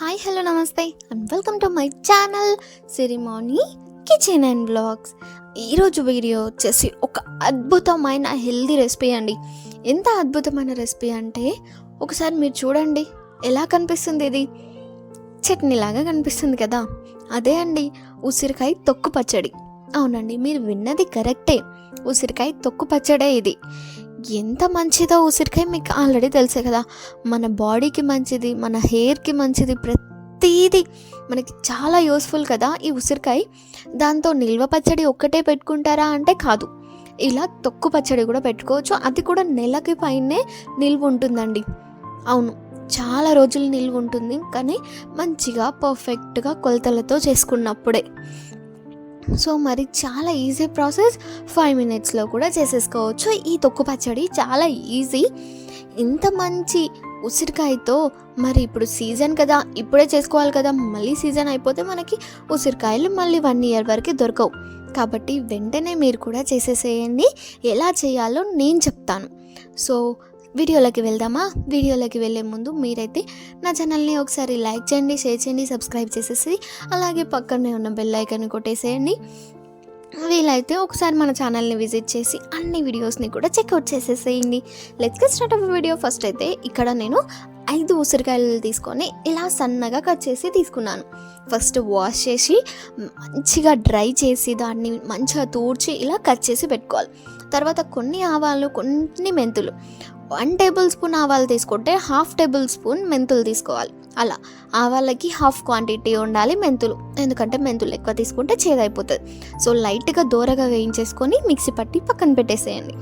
Hi hello నమస్తే and welcome to my channel Sirimani kitchen and blogs. ఈరోజు video వచ్చేసి ఒక అద్భుతమైన హెల్దీ రెసిపీ అండి. ఎంత అద్భుతమైన రెసిపీ అంటే ఒకసారి మీరు చూడండి ఎలా కనిపిస్తుంది ఇది? చట్నీలాగా కనిపిస్తుంది కదా? అదే అండి ఉసిరికాయ తొక్కు పచ్చడి. అవునండి మీరు విన్నది కరెక్టే. ఉసిరికాయ తొక్కు పచ్చడే ఇది. ఎంత మంచిదో ఉసిరికాయ మీకు ఆల్రెడీ తెలుసే కదా. మన బాడీకి మంచిది మన హెయిర్కి మంచిది ప్రతిదీ మనకి చాలా యూస్ఫుల్ కదా ఈ ఉసిరికాయ. దాంతో నిల్వ పచ్చడి ఒక్కటే పెట్టుకుంటారా అంటే కాదు. ఇలా తొక్కు పచ్చడి కూడా పెట్టుకోవచ్చు. అది కూడా నెలకి పైనే నిల్వ ఉంటుందండి. అవును చాలా రోజులు నిల్వ ఉంటుంది. కానీ మంచిగా పర్ఫెక్ట్గా కొలతలతో చేసుకున్నప్పుడే. సో మరి చాలా ఈజీ ప్రాసెస్ ఫైవ్ మినిట్స్లో కూడా చేసేసుకోవచ్చు. ఈ తొక్కు పచ్చడి చాలా ఈజీ ఇంత మంచి ఉసిరికాయతో మరి ఇప్పుడు సీజన్ కదా ఇప్పుడే చేసుకోవాలి కదా మళ్ళీ సీజన్ అయిపోతే మనకి ఉసిరికాయలు మళ్ళీ వన్ ఇయర్ వరకు దొరకవు. కాబట్టి వెంటనే మీరు కూడా చేసేసేయండి. ఎలా చేయాలో నేను చెప్తాను. సో వీడియోలోకి వెళ్దామా? వీడియోలోకి వెళ్ళే ముందు మీరైతే నా ఛానల్ని ఒకసారి లైక్ చేయండి షేర్ చేయండి సబ్స్క్రైబ్ చేసేసి అలాగే పక్కనే ఉన్న బెల్ ఐకాన్ని కొట్టేసేయండి. వీలైతే ఒకసారి మన ఛానల్ని విజిట్ చేసి అన్ని వీడియోస్ని కూడా చెక్అవుట్ చేసేసేయండి. Let's get start up video first అయితే ఇక్కడ నేను ఐదు ఉసిరికాయలు తీసుకొని ఇలా సన్నగా కట్ చేసి తీసుకున్నాను. ఫస్ట్ వాష్ చేసి మంచిగా డ్రై చేసి దాన్ని మంచిగా తూడ్చి ఇలా కట్ చేసి పెట్టుకోవాలి. తర్వాత కొన్ని ఆవాలు కొన్ని మెంతులు. వన్ టేబుల్ స్పూన్ ఆవాలు తీసుకుంటే హాఫ్ టేబుల్ స్పూన్ మెంతులు తీసుకోవాలి. అలా ఆవాలకి హాఫ్ క్వాంటిటీ ఉండాలి మెంతులు. ఎందుకంటే మెంతులు ఎక్కువ తీసుకుంటే చేదైపోతుంది. సో లైట్గా దూరగా వేయించేసుకొని మిక్సీ పట్టి పక్కన పెట్టేసేయండి.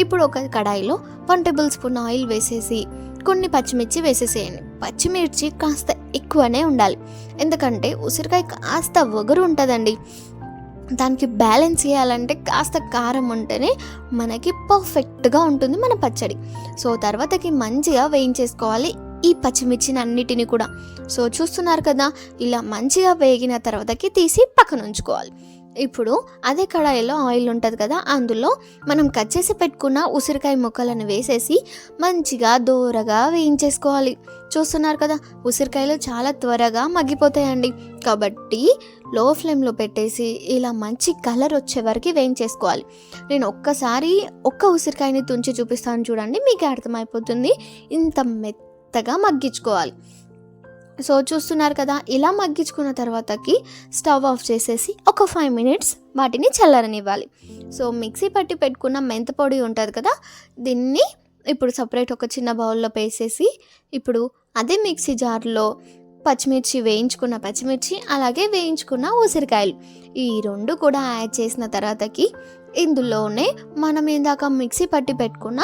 ఇప్పుడు ఒక కడాయిలో వన్ టేబుల్ స్పూన్ ఆయిల్ వేసేసి కొన్ని పచ్చిమిర్చి వేసేసేయండి. పచ్చిమిర్చి కాస్త ఎక్కువనే ఉండాలి. ఎందుకంటే ఉసిరికాయ కాస్త వగరు ఉంటుందండి. దానికి బ్యాలెన్స్ చేయాలంటే కాస్త కారం ఉంటేనే మనకి పర్ఫెక్ట్గా ఉంటుంది మన పచ్చడి. సో తర్వాతకి మంచిగా వేయించేసుకోవాలి ఈ పచ్చిమిర్చిని అన్నిటిని కూడా. సో చూస్తున్నారు కదా ఇలా మంచిగా వేగిన తర్వాతకి తీసి పక్కన ఉంచుకోవాలి. ఇప్పుడు అదే కడాయిలో ఆయిల్ ఉంటుంది కదా అందులో మనం కట్ చేసి పెట్టుకున్న ఉసిరికాయ ముక్కలను వేసేసి మంచిగా దూరగా వేయించేసుకోవాలి. చూస్తున్నారు కదా ఉసిరికాయలు చాలా త్వరగా మగ్గిపోతాయండి. కాబట్టి లో ఫ్లేమ్లో పెట్టేసి ఇలా మంచి కలర్ వచ్చే వరకు వేయించేసుకోవాలి. నేను ఒక్కసారి ఒక్క ఉసిరికాయని తుంచి చూపిస్తాను చూడండి మీకు అర్థమైపోతుంది. ఇంత మెత్తగా మగ్గించుకోవాలి. సో చూస్తున్నారు కదా ఇలా మగ్గించుకున్న తర్వాతకి స్టవ్ ఆఫ్ చేసేసి ఒక ఫైవ్ మినిట్స్ వాటిని చల్లరనివ్వాలి. సో మిక్సీ పట్టి పెట్టుకున్న మెంత పొడి ఉంటుంది కదా దీన్ని ఇప్పుడు సపరేట్ ఒక చిన్న బౌల్లో వేసేసి ఇప్పుడు అదే మిక్సీ జార్లో పచ్చిమిర్చి వేయించుకున్న పచ్చిమిర్చి అలాగే వేయించుకున్న ఉసిరికాయలు. ఈ రెండు కూడా యాడ్ చేసిన తర్వాతకి ఇందులోనే మనం ఇందాక మిక్సీ పట్టి పెట్టుకున్న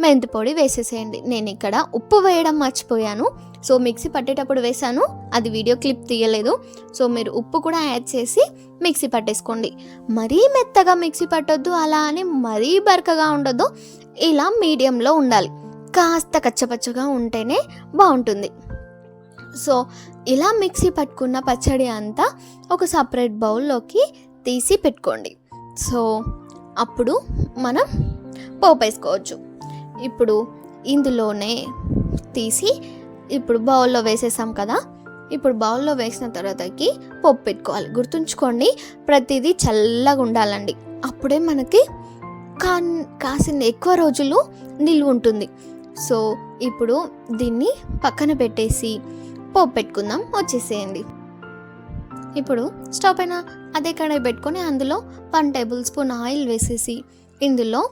మెంతి పొడి వేసేసేయండి. నేను ఇక్కడ ఉప్పు వేయడం మర్చిపోయాను. సో మిక్సీ పట్టేటప్పుడు వేసాను అది వీడియో క్లిప్ తీయలేదు. సో మీరు ఉప్పు కూడా యాడ్ చేసి మిక్సీ పట్టేసుకోండి. మరీ మెత్తగా మిక్సీ పట్టొద్దు అలా అని మరీ బరకగా ఉండొద్దు. ఇలా మీడియంలో ఉండాలి. కాస్త కచ్చపచ్చగా ఉంటేనే బాగుంటుంది. సో ఇలా మిక్సీ పట్టుకున్న పచ్చడి అంతా ఒక సపరేట్ బౌల్లోకి తీసి పెట్టుకోండి. సో అప్పుడు మనం పోపు వేసుకోవచ్చు. ఇప్పుడు ఇందులోనే తీసి ఇప్పుడు బౌల్లో వేసేసాం కదా ఇప్పుడు బౌల్లో వేసిన తర్వాతకి పప్పు పెట్టుకోవాలి. గుర్తుంచుకోండి ప్రతిదీ చల్లగా ఉండాలండి. అప్పుడే మనకి కా కాసిన ఎక్కువ రోజులు నిల్వ ఉంటుంది. సో ఇప్పుడు దీన్ని పక్కన పెట్టేసి పోపు పెట్టుకుందాం వచ్చేసేయండి. ఇప్పుడు స్టవ్ పైన అదే కడాయి పెట్టుకొని అందులో వన్ టేబుల్ స్పూన్ ఆయిల్ వేసేసి ఇందులో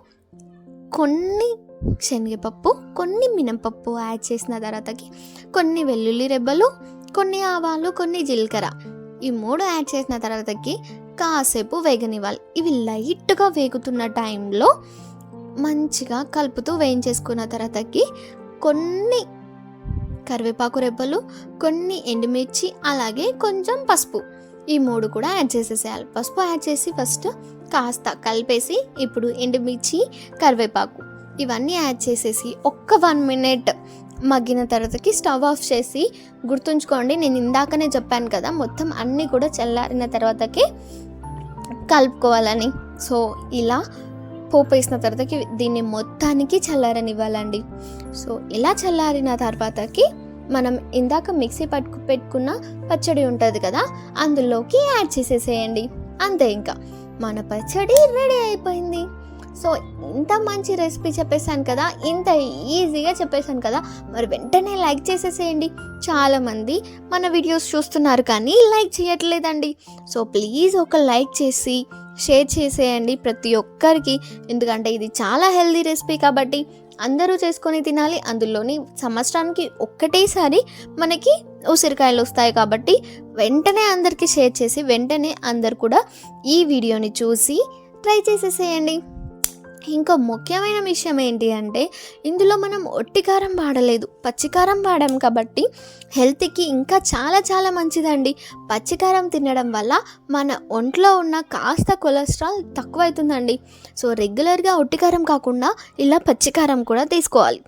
కొన్ని శనగపప్పు కొన్ని మినపప్పు యాడ్ చేసిన తర్వాతకి కొన్ని వెల్లుల్లి రెబ్బలు కొన్ని ఆవాలు కొన్ని జీలకర్ర. ఈ మూడు యాడ్ చేసిన తర్వాతకి కాసేపు వేగనివ్వాలి. ఇవి లైట్గా వేగుతున్న టైంలో మంచిగా కలుపుతూ వేయించేసుకున్న తర్వాతకి కొన్ని కరివేపాకు రెబ్బలు కొన్ని ఎండుమిర్చి అలాగే కొంచెం పసుపు. ఈ మూడు కూడా యాడ్ చేసేసేయాలి. పసుపు యాడ్ చేసి ఫస్ట్ కాస్త కలిపేసి ఇప్పుడు ఎండుమిర్చి కరివేపాకు ఇవన్నీ యాడ్ చేసేసి ఒక్క వన్ మినిట్ మగ్గిన తర్వాతకి స్టవ్ ఆఫ్ చేసి గుర్తుంచుకోండి నేను ఇందాకనే చెప్పాను కదా మొత్తం అన్నీ కూడా చల్లారిన తర్వాతకి కలుపుకోవాలని. సో ఇలా పోపు వేసిన తర్వాతకి దీన్ని మొత్తానికి చల్లారనివ్వాలండి. సో ఇలా చల్లారిన తర్వాతకి మనం ఇందాక మిక్సీ పట్టుకు పెట్టుకున్న పచ్చడి ఉంటుంది కదా అందులోకి యాడ్ చేసేసేయండి. అంతే ఇంకా. మన పచ్చడి రెడీ అయిపోయింది. సో ఇంత మంచి రెసిపీ చెప్పేశాను కదా ఇంత ఈజీగా చెప్పేశాను కదా మరి వెంటనే లైక్ చేసేసేయండి. చాలామంది మన వీడియోస్ చూస్తున్నారు కానీ లైక్ చేయట్లేదండి. సో ప్లీజ్ ఒక లైక్ చేసి షేర్ చేసేయండి ప్రతి ఒక్కరికి. ఎందుకంటే ఇది చాలా హెల్దీ రెసిపీ కాబట్టి అందరూ చేసుకొని తినాలి. అందులోని సంవత్సరానికి ఒక్కటేసారి మనకి ఉసిరికాయలు వస్తాయి కాబట్టి వెంటనే అందరికీ షేర్ చేసి వెంటనే అందరు కూడా ఈ వీడియోని చూసి ట్రై చేసేసేయండి. ఇంకా ముఖ్యమైన విషయం ఏంటి అంటే ఇందులో మనం ఒట్టికారం వాడలేదు. పచ్చికారం వాడాం కాబట్టి హెల్త్కి ఇంకా చాలా చాలా మంచిదండి. పచ్చికారం తినడం వల్ల మన ఒంట్లో ఉన్న కాస్త కొలెస్ట్రాల్ తక్కువైతుందండి. సో రెగ్యులర్గా ఒట్టికారం కాకుండా ఇలా పచ్చికారం కూడా తీసుకోవాలి.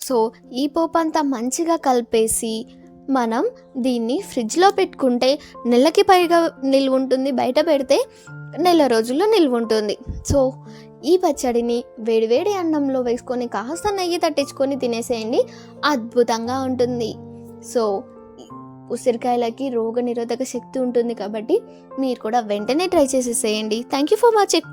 సో ఈ పోపు అంతా మంచిగా కలిపేసి మనం దీన్ని ఫ్రిడ్జ్లో పెట్టుకుంటే నెలకి పైగా నిల్వ ఉంటుంది. బయట పెడితే నెల రోజుల్లో నిల్వ ఉంటుంది. సో ఈ పచ్చడిని వేడివేడి అన్నంలో వేసుకొని కాస్త నెయ్యి తట్టించుకొని తినేసేయండి. అద్భుతంగా ఉంటుంది. సో ఉసిరికాయలకి రోగ నిరోధక శక్తి ఉంటుంది కాబట్టి మీరు కూడా వెంటనే ట్రై చేసేసేయండి. Thank you for watching